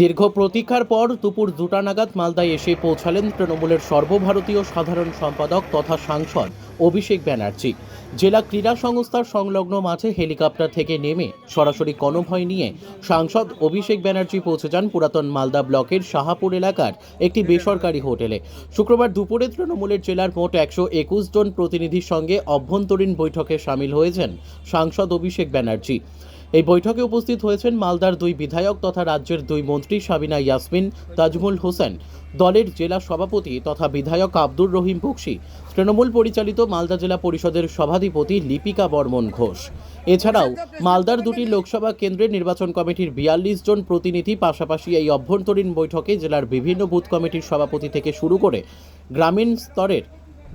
দীর্ঘ প্রতীক্ষার পর দুপুর দুটা নাগাদ মালদায় এসে পৌঁছালেন তৃণমূলের সর্বভারতীয় সাধারণ সম্পাদক তথা সাংসদ অভিষেক ব্যানার্জি। জেলা ক্রীড়া সংস্থার সংলগ্ন মাঠে হেলিকপ্টার থেকে নেমে সরাসরি কনভয় নিয়ে সাংসদ অভিষেক ব্যানার্জি পৌঁছে যান পুরাতন মালদা ব্লকের শাহাপুর এলাকার একটি বেসরকারি হোটেলে। শুক্রবার দুপুরে তৃণমূলের জেলার মোট একশো একুশ জন প্রতিনিধির সঙ্গে অভ্যন্তরীণ বৈঠকে সামিল হয়েছেন সাংসদ অভিষেক ব্যানার্জি। এই বৈঠকে উপস্থিত হয়েছেন মালদার দুই বিধায়ক তথা রাজ্যের দুই মন্ত্রী সাবিনা ইয়াসমিন, তাজমুল হোসেন। দলের জেলা সভাপতি তথা বিধায়ক আব্দুর রহিম বক্সি, তৃণমূল পরিচালিত মালদা জেলা পরিষদের সভাধিপতি লিপিকা বর্মন ঘোষ। এছাড়াও মালদার দুটি লোকসভা কেন্দ্রের নির্বাচন কমিটির বিয়াল্লিশ জন প্রতিনিধি পাশাপাশি এই অভ্যন্তরীণ বৈঠকে জেলার বিভিন্ন বুথ কমিটির সভাপতি থেকে শুরু করে গ্রামীণ স্তরের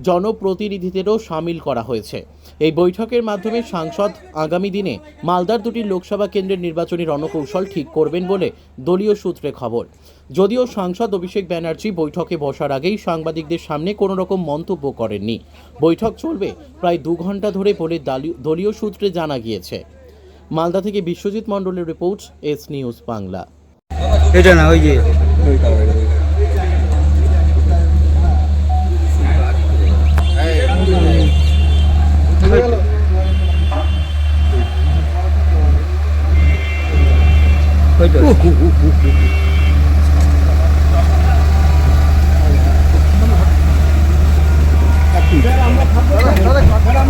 জনপ্রতিনিধিদেরও সামিল করা হয়েছে। এই বৈঠকের মাধ্যমে সাংসদ আগামী দিনে মালদার দুটি লোকসভা কেন্দ্রের নির্বাচনী রণকৌশল ঠিক করবেন বলে দলীয় সূত্রে খবর। যদিও সাংসদ অভিষেক ব্যানার্জি বৈঠকে বসার আগেই সাংবাদিকদের সামনে কোনো রকম মন্তব্য করেননি। বৈঠক চলবে প্রায় দু ঘণ্টা ধরে বলে দালি- দলীয় সূত্রে জানা গিয়েছে। মালদা থেকে বিশ্বজিৎ মণ্ডলের রিপোর্ট, এস নিউজ বাংলা। এটা না, ওই যে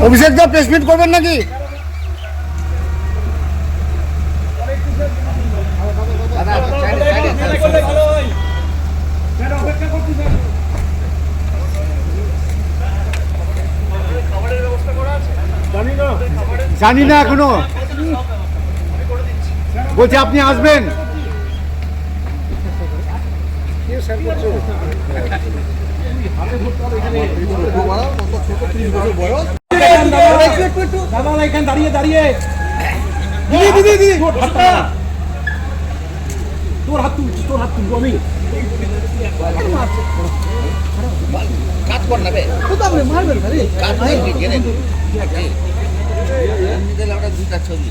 অভিষেক দা প্লেসমেন্ট করবেন নাকি? জানি না এখনও। বলছি আপনি আসবেন? দাঁড়িয়ে দাঁড়িয়ে তোর হাত তুলছি তোর হাত তুলবো আমি কাজ কর না বে কাজ ছবি